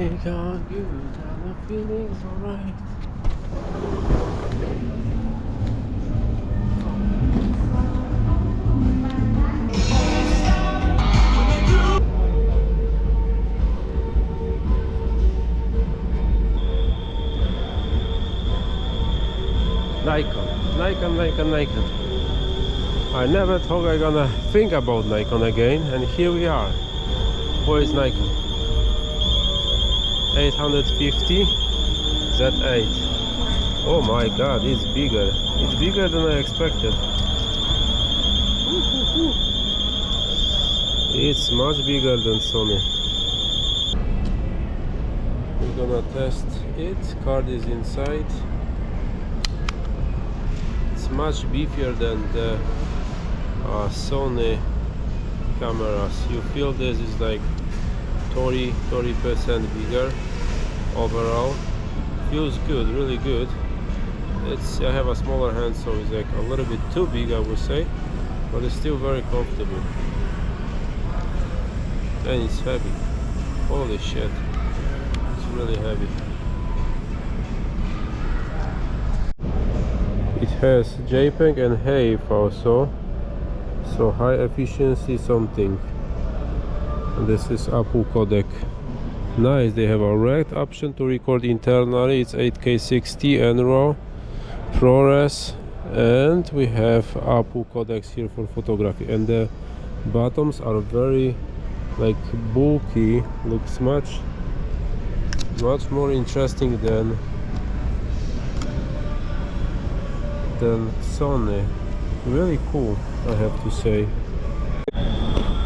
And the feeling's alright. Nikon, Nikon, Nikon, Nikon. I never thought I gonna think about Nikon again, and here we are. Where is Nikon? 850 Z8. Oh my god, it's bigger. It's bigger than I expected. It's much bigger than Sony. We're gonna test it. Card is inside. It's much beefier than the uh, Sony cameras. You feel this is like 30 30% bigger overall. Feels good, really good. It's I have a smaller hand, so it's like a little bit too big, I would say, but it's still very comfortable. And it's heavy. Holy shit! It's really heavy. It has JPEG and HEIF also, so high efficiency something. This is Apple codec. Nice, they have a red option to record internally. It's 8K 60 and RAW, ProRes, and we have Apple codecs here for photography. And the bottoms are very like bulky. Looks much much more interesting than than Sony. Really cool, I have to say.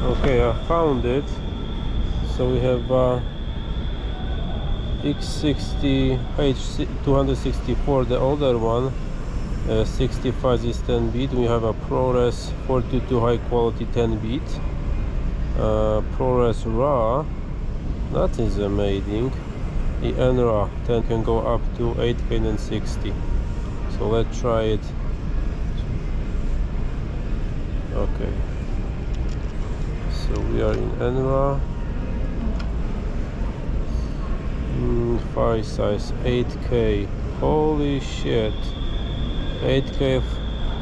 Okay, I found it. So we have uh, X60 H264, the older one. Uh, 65 is 10 bit. We have a ProRes 42 high quality 10 bit. Uh, ProRes RAW. That is amazing. The NRAW 10 can go up to 8K and 60. So let's try it. Okay. We are in Enra. Mm, size 8K. Holy shit. 8K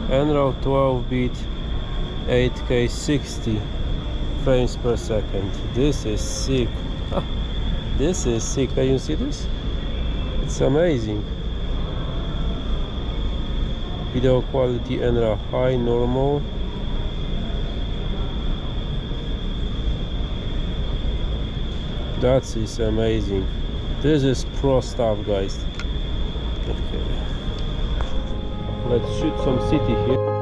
Enra 12 bit 8K 60 frames per second. This is sick. this is sick. Can you see this? It's amazing. Video quality Enra high normal. That is amazing. This is pro stuff, guys. Okay. Let's shoot some city here.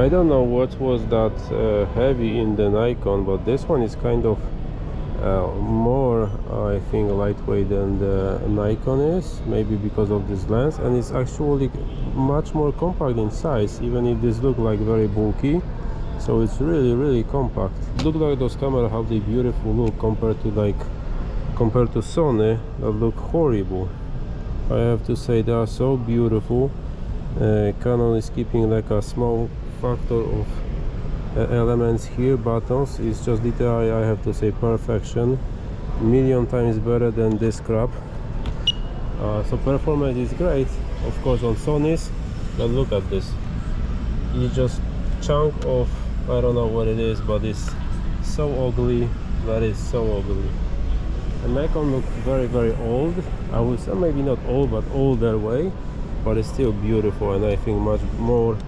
I don't know what was that uh, heavy in the Nikon, but this one is kind of uh, more, I think, lightweight than the Nikon is, maybe because of this lens, and it's actually much more compact in size, even if this look like very bulky. So it's really, really compact. Look like those camera have the beautiful look compared to like compared to Sony that look horrible. I have to say they are so beautiful. Uh, Canon is keeping like a small factor of uh, elements here. Buttons is just literally I have to say perfection. Million times better than this crap. Uh, so performance is great. Of course on Sony's but look at this. It's just chunk of I don't know what it is but it's so ugly. That is so ugly. And Nikon looks very very old. I would say maybe not old but older way. But it's still beautiful and I think much more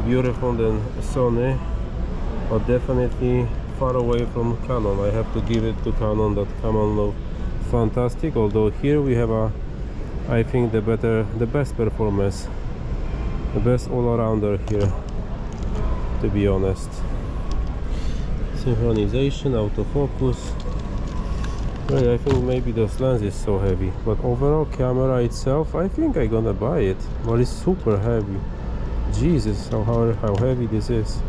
beautiful than Sony but definitely far away from Canon. I have to give it to Canon that Canon look fantastic although here we have a I think the better the best performance the best all-arounder here to be honest. Synchronization autofocus. Really, I think maybe this lens is so heavy but overall camera itself I think I'm gonna buy it but it's super heavy Jesus how, how, how heavy this is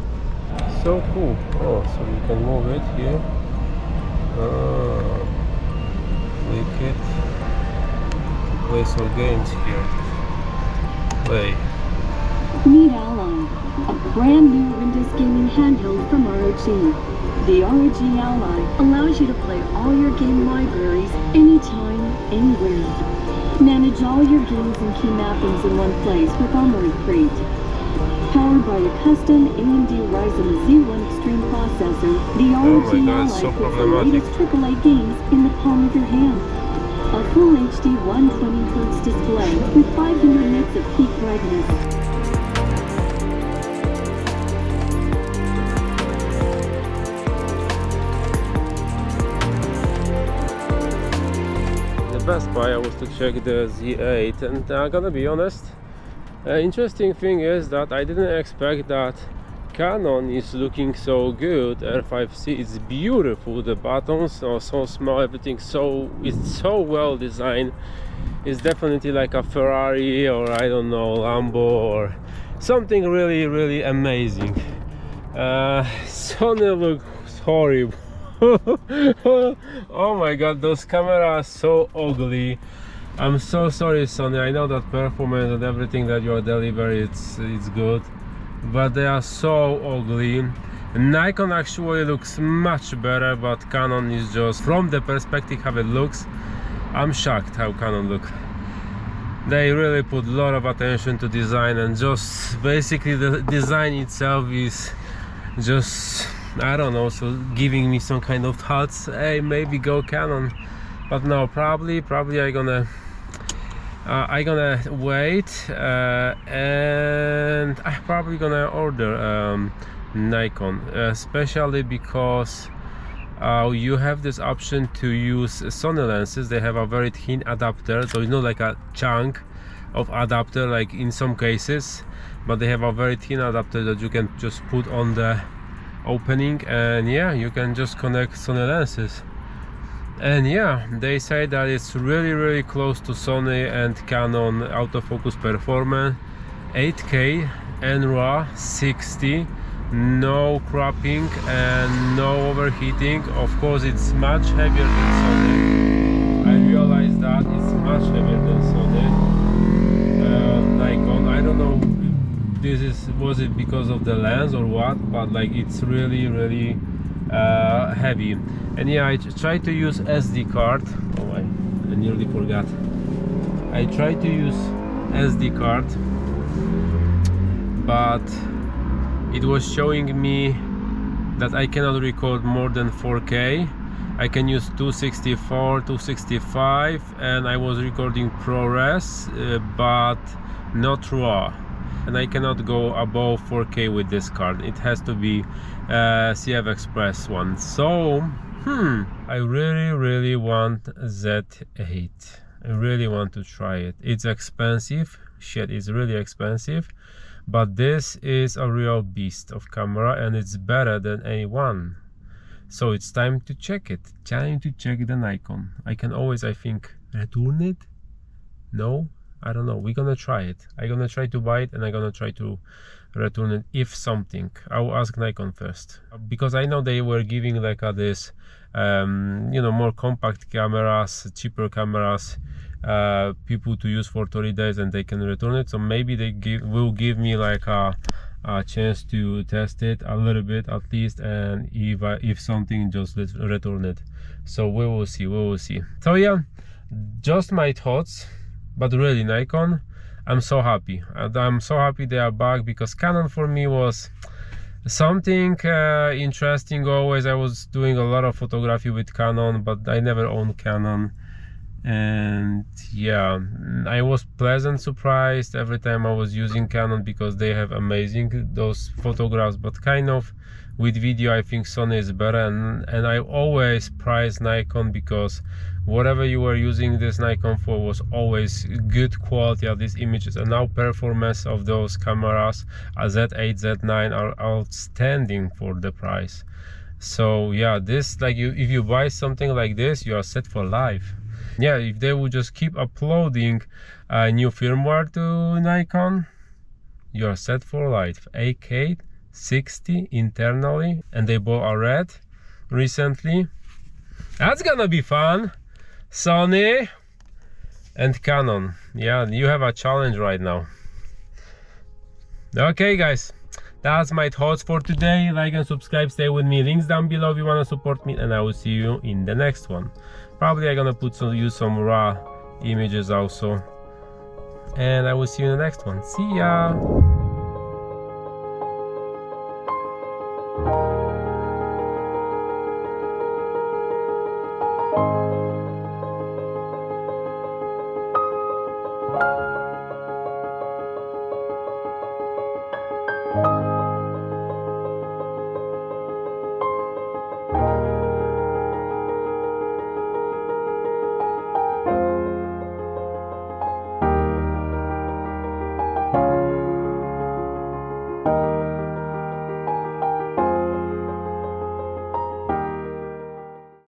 so cool oh so you can move it here ah, click it play some games here play Meet Ally, a brand new Windows gaming handheld from ROG. The ROG Ally allows you to play all your game libraries anytime, anywhere. Manage all your games and key mappings in one place with Armory Crate. Powered by a custom AMD Ryzen Z1 Extreme processor, the ROG Oh God, Ally so puts the latest AAA games in the palm of your hand. A full HD 120Hz display with 500 nits of peak brightness. the Best Buy I was to check the Z8 and I'm gonna be honest uh, interesting thing is that I didn't expect that Canon is looking so good. R5C is beautiful. The buttons are so small everything so it's so well designed. It's definitely like a Ferrari or I don't know Lambo or something really really amazing. Uh, Sony looks horrible. Oh my god those cameras are so ugly i'm so sorry sony. I know that performance and everything that you are delivering it's it's good. But they are so ugly. Nikon actually looks much better but canon is just from the perspective how it looks i'm shocked how canon look. They really put a lot of attention to design and just basically the design itself is just I don't know so giving me some kind of thoughts. Hey maybe go Canon but no probably probably I gonna uh, I gonna wait uh, and I probably gonna order um, Nikon especially because uh, you have this option to use Sony lenses. They have a very thin adapter so it's not like a chunk of adapter like in some cases but they have a very thin adapter that you can just put on the opening and yeah you can just connect Sony lenses and yeah they say that it's really really close to Sony and Canon autofocus performance. 8k and RAW 60 no cropping and no overheating. Of course it's much heavier than Sony. I realize that it's much heavier than Sony. Uh, Nikon I don't know this is was it because of the lens or what but like it's really really uh, heavy. And yeah I tried to use SD card. Oh I, nearly forgot. I tried to use SD card but it was showing me that I cannot record more than 4k I can use 264 265 and I was recording ProRes uh, but not RAW and I cannot go above 4k with this card. It has to be uh, CF Express one. So hmm I really really want Z8 I really want to try it. It's expensive. Shit it's really expensive. But this is a real beast of camera and it's better than A1 so it's time to check it. Time to check the Nikon. I can always I think return it? No I don't know. We're gonna try it. I'm gonna try to buy it and I'm gonna try to return it if something. I will ask Nikon first. Because I know they were giving like uh, this um, you know more compact cameras cheaper cameras uh, people to use for 30 days and they can return it. So maybe they give will give me like a, a chance to test it a little bit at least and if if something just return it. So we will see we will see. So yeah just my thoughts but really Nikon I'm so happy. And I'm so happy they are back because Canon for me was something uh, interesting. Always i was doing a lot of photography with canon but i never owned canon. And yeah i was pleasant surprised every time i was using canon because they have amazing those photographs. But kind of with video i think sony is better. And, and i always prize nikon because whatever you were using this nikon for was always good quality of these images. And now performance of those cameras Z8 z9 are outstanding for the price. So yeah this like you if you buy something like this you are set for life. Yeah if they would just keep uploading uh, new firmware to nikon you are set for life. 8k 60 internally and they both are red recently. That's gonna be fun sony and canon. Yeah you have a challenge right now. Okay guys. That's my thoughts for today. Like and subscribe. Stay with me. Links down below if you want to support me and i will see you in the next one. Probably i'm gonna put some use some raw images also. And i will see you in the next one. See ya